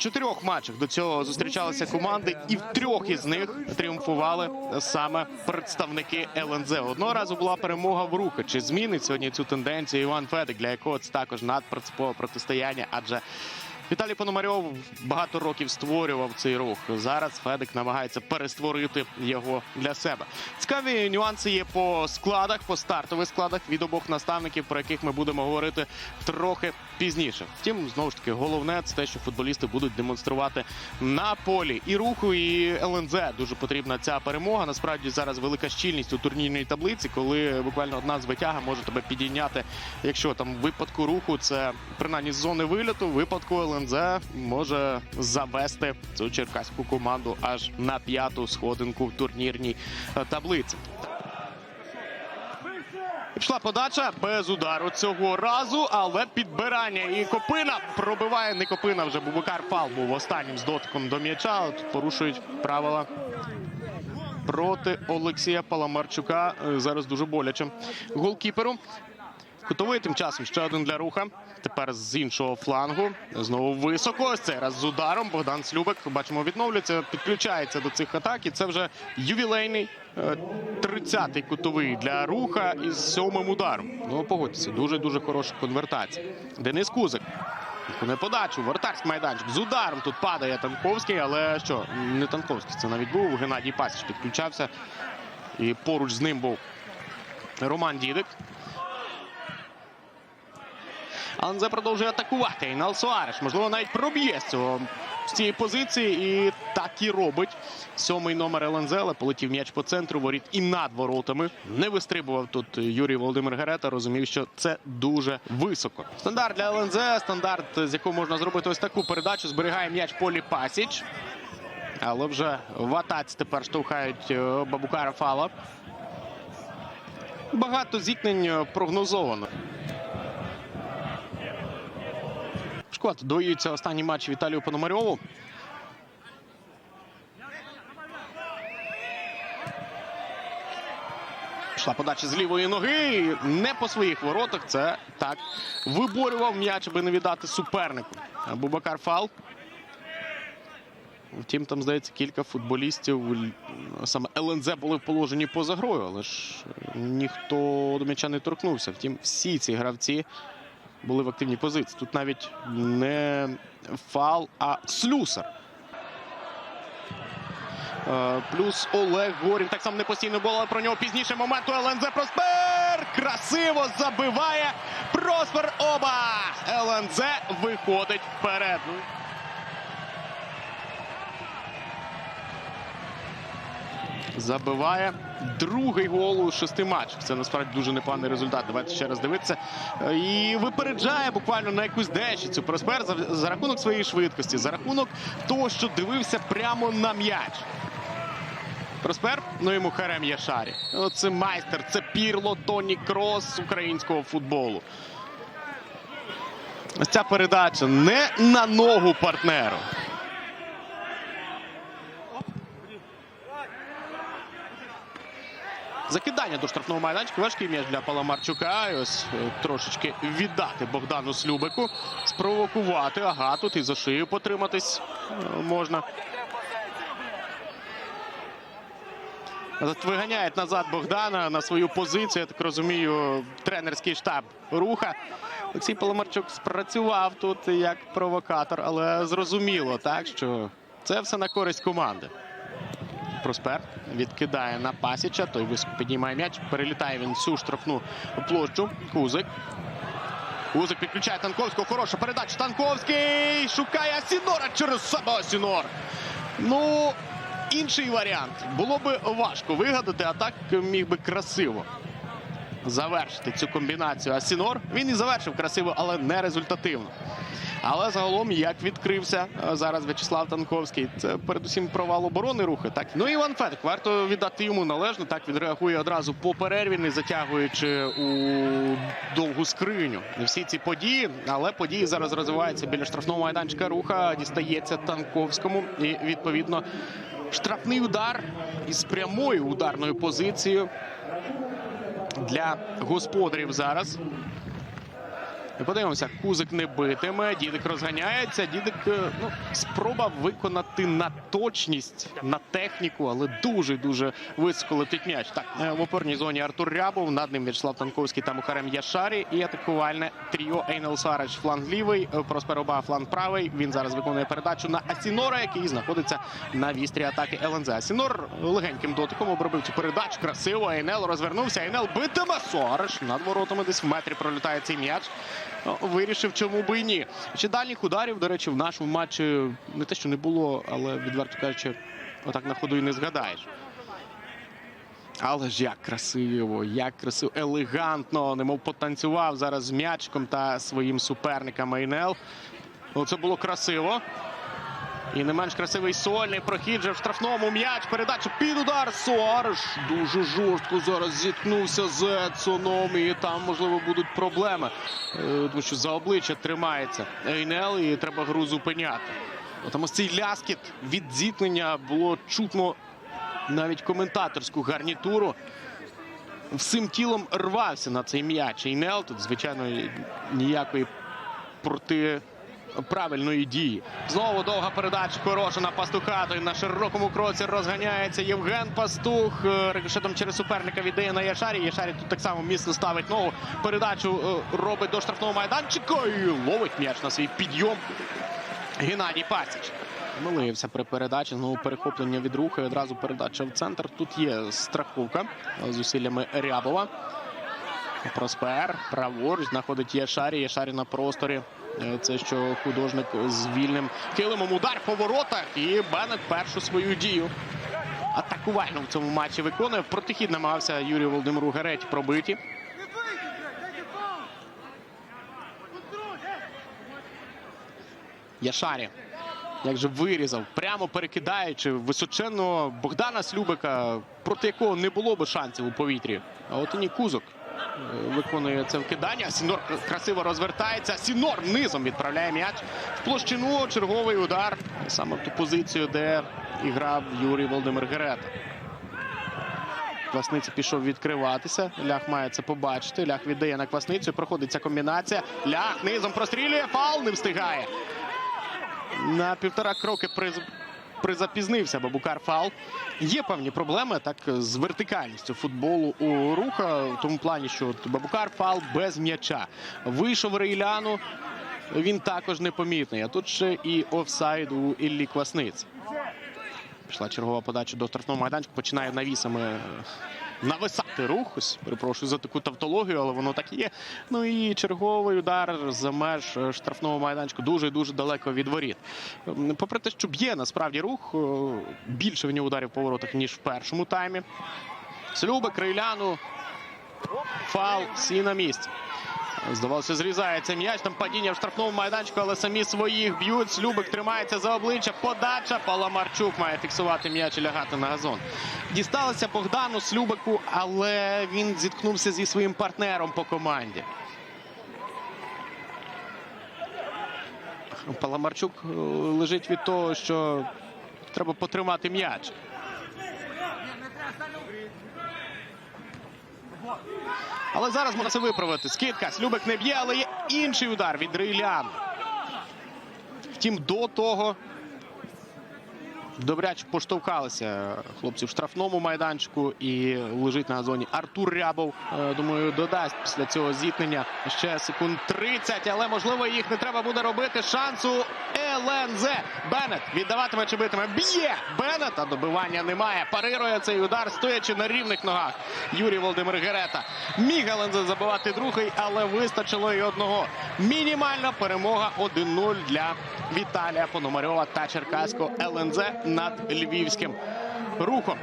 чотирьох матчах до цього зустрічалися команди, і в трьох із них тріумфували саме представники ЛНЗ. Одного разу була перемога в рухи. Чи змінить сьогодні цю тенденцію Іван Федик, для якого це також надпринципове протистояння? Адже Віталій Пономарьов багато років створював цей рух. Зараз Федик намагається перестворити його для себе. Цікаві нюанси є по складах, по стартових складах від обох наставників, про яких ми будемо говорити трохи пізніше. Втім, знову ж таки, головне це те, що футболісти будуть демонструвати на полі і руху, і ЛНЗ. Дуже потрібна ця перемога. Насправді зараз велика щільність у турнірній таблиці, коли буквально одна звитяга може тебе підійняти. Якщо там випадку руху це принаймні з зони вильоту, в випадку ЛНЗ може завести цю черкаську команду аж на п'яту сходинку в турнірній е, таблиці. Пішла подача без удару цього разу, але підбирання і Копина пробиває не Копина. Вже Бубакар Фал був останнім з дотиком до м'яча. От порушують правила проти Олексія Паламарчука. Е, Зараз дуже боляче голкіперу. Кутовий тим часом ще один для руха. Тепер з іншого флангу. Знову високо. Ось цей раз з ударом. Богдан Слюбек, бачимо, відновлюється, підключається до цих атак. І це вже ювілейний е, 30-й кутовий для руха із сьомим ударом. Ну, погодьтеся, дуже-дуже хороша конвертація. Денис Кузик. Не подачу, вратарський майданчик. З ударом тут падає Танковський, але що, не Танковський, це навіть був. Геннадій Пасіч підключався. І поруч з ним був Роман Дідик. Анзе продовжує атакувати. Інал Суареш, можливо, навіть проб'є з цього з цієї позиції. І так і робить. Сьомий номер ЛНЗ, полетів м'яч по центру, воріт і над воротами. Не вистрибував тут Юрій Володимир Герета. Розумів, що це дуже високо. Стандарт для ЛНЗ, стандарт, з якого можна зробити ось таку передачу. Зберігає м'яч Полі Пасіч. Але вже в атаці тепер штовхають е, Бабукара Фала. Багато зіткнень е, прогнозовано. Шкод доюється останній матч Віталію Пономарьову. Пішла подача з лівої ноги. Не по своїх воротах. Це так виборював м'яч, аби не віддати супернику. Бубакар Фал. Втім, там здається кілька футболістів. Саме ЛНЗ були в положенні поза грою, але ж ніхто до м'яча не торкнувся. Втім, всі ці гравці були в активній позиції. Тут навіть не фал, а слюсар. Е, Плюс Олег Горін. Так само не постійно було, але про нього пізніше моменту ЛНЗ Проспер. Красиво забиває Проспер Оба. ЛНЗ виходить вперед. Забиває другий гол у шести матчах. Це насправді дуже непоганий результат. Давайте ще раз дивитися. І випереджає буквально на якусь дещицю Проспер за, за рахунок своєї швидкості, за рахунок того, що дивився прямо на м'яч. Проспер, ну йому Харем Яшарі. Ну, Це майстер, це пірло Тоні Крос українського футболу. Ось ця передача не на ногу партнеру. Закидання до штрафного майданчика. Важкий м'яч для Паламарчука. Ось е, трошечки віддати Богдану Слюбику. Спровокувати. Ага, тут і за шию потриматись е, можна. От Виганяють назад Богдана на свою позицію. Я так розумію, тренерський штаб руха. Олексій Паламарчук спрацював тут як провокатор, але зрозуміло, так що це все на користь команди. Проспер відкидає на Пасіча. Той високо піднімає м'яч. Перелітає він всю штрафну площу. Кузик. Кузик підключає Танковського. Хороша передача. Танковський шукає Асінора через себе Асінор. Ну, інший варіант. Було би важко вигадати, а так міг би красиво завершити цю комбінацію. Асінор він і завершив красиво, але не результативно. Але загалом, як відкрився е, зараз В'ячеслав Танковський, це передусім провал оборони рухи. Так ну і Іван Федик, варто віддати йому належно. Так він реагує одразу по перерві, не затягуючи у довгу скриню. Всі ці події, але події зараз розвиваються біля штрафного майданчика. Руха дістається Танковському і відповідно штрафний удар із прямою ударною позицією для господарів зараз. Подивимося, Кузик не битиме, дідик розганяється. Дідик е, ну, спроба виконати на точність, на техніку, але дуже дуже високо летить м'яч. Так, е, в опорній зоні Артур Рябов, над ним В'ячеслав Танковський та Мухарем Яшарі. І атакувальне тріо Ейнел Сарич фланг лівий, е, Проспер Оба фланг правий. Він зараз виконує передачу на Асінора, який знаходиться на вістрі атаки ЛНЗ. Асінор легеньким дотиком обробив цю передачу. Красиво. Ейнел розвернувся. Ейнел битиме Сарич. Над воротами десь в метрі пролітає цей м'яч. Вирішив, чому би і ні. Ще дальніх ударів, до речі, в нашому матчі не те, що не було, але відверто кажучи, отак на ходу і не згадаєш. Але ж як красиво, як красиво, елегантно, немов потанцював зараз з м'ячком та своїм суперником Майнел. Ну, це було красиво. І не менш красивий сольний прохід же в штрафному м'яч. Передача під удар. Суареш дуже жорстко зараз зіткнувся з Едсоном. І там, можливо, будуть проблеми. Е, Тому що за обличчя тримається Ейнел і треба гру зупиняти. Тому цей ляскіт від зіткнення було чутно навіть коментаторську гарнітуру. Всім тілом рвався на цей м'яч. Ейнел тут, звичайно, ніякої проти правильної дії. Знову довга передача хороша на пастуха. Той на широкому кроці розганяється Євген Пастух. Е, Рикошетом через суперника віддає на Яшарі. Яшарі тут так само міцно ставить ногу. Передачу е, робить до штрафного майданчика і ловить м'яч на свій підйом. Геннадій Пасіч. Молився при передачі. Знову перехоплення від руху. Одразу передача в центр. Тут є страховка з зусиллями Рябова. Проспер праворуч знаходить Яшарі. Яшарі на просторі. Е, Це що художник з вільним килимом. Удар по воротах. І Беннет першу свою дію. Атакувально в цьому матчі виконує. Протихід намагався Юрій Володимиру Гереті пробиті. Яшарі. Як же вирізав, прямо перекидаючи височенного Богдана Слюбика, проти якого не було би шансів у повітрі. А от і ні Кузок виконує це вкидання. Сінор красиво розвертається. Сінор низом відправляє м'яч в площину. Черговий удар саме в ту позицію, де і грав Юрій Володимир Герета. Квасниця пішов відкриватися. Лях має це побачити. Лях віддає на квасницю. Проходить ця комбінація. Лях низом прострілює. Фаул не встигає. На півтора кроки приз... призапізнився Бабукар фал. Є певні проблеми так з вертикальністю футболу у руха. В тому плані, що от Бабукар фал без м'яча. Вийшов Рейляну. Він також непомітний. А тут ще і офсайд у Іллі Квасниць. Пішла чергова подача до штрафного майданчика. Починає навісами нависати рух. Ось, перепрошую за таку тавтологію, але воно так є. Ну і черговий удар за меж е, штрафного майданчика дуже дуже далеко від воріт. Ем, Попри те, що б'є насправді рух, е, більше в нього ударів по воротах, ніж в першому таймі. Слюби, Крейляну, фал, всі на місці. Здавалося, зрізається м'яч. Там падіння в штрафному майданчику, але самі своїх б'ють. Слюбик тримається за обличчя. Подача. Паламарчук має фіксувати м'яч і лягати на газон. Дісталося Богдану Слюбику, але він зіткнувся зі своїм партнером по команді. Паламарчук е, лежить від того, що треба потримати м'яч. Але зараз можна це виправити. Скидка. Слюбик не б'є, але є інший удар від Риля. Втім, до того добряче поштовхалися хлопці в штрафному майданчику і лежить на газоні Артур Рябов. Е, Думаю, додасть після цього зіткнення ще секунд 30, але можливо їх не треба буде робити. Шансу ЛНЗ. Беннет віддаватиме чи битиме. Б'є Беннет, а добивання немає. Парирує цей удар, стоячи на рівних ногах. Юрій Володимир Герета. Міг ЛНЗ забивати другий, але вистачило і одного. Мінімальна перемога 1-0 для Віталія Пономарьова та Черкасько ЛНЗ над львівським рухом.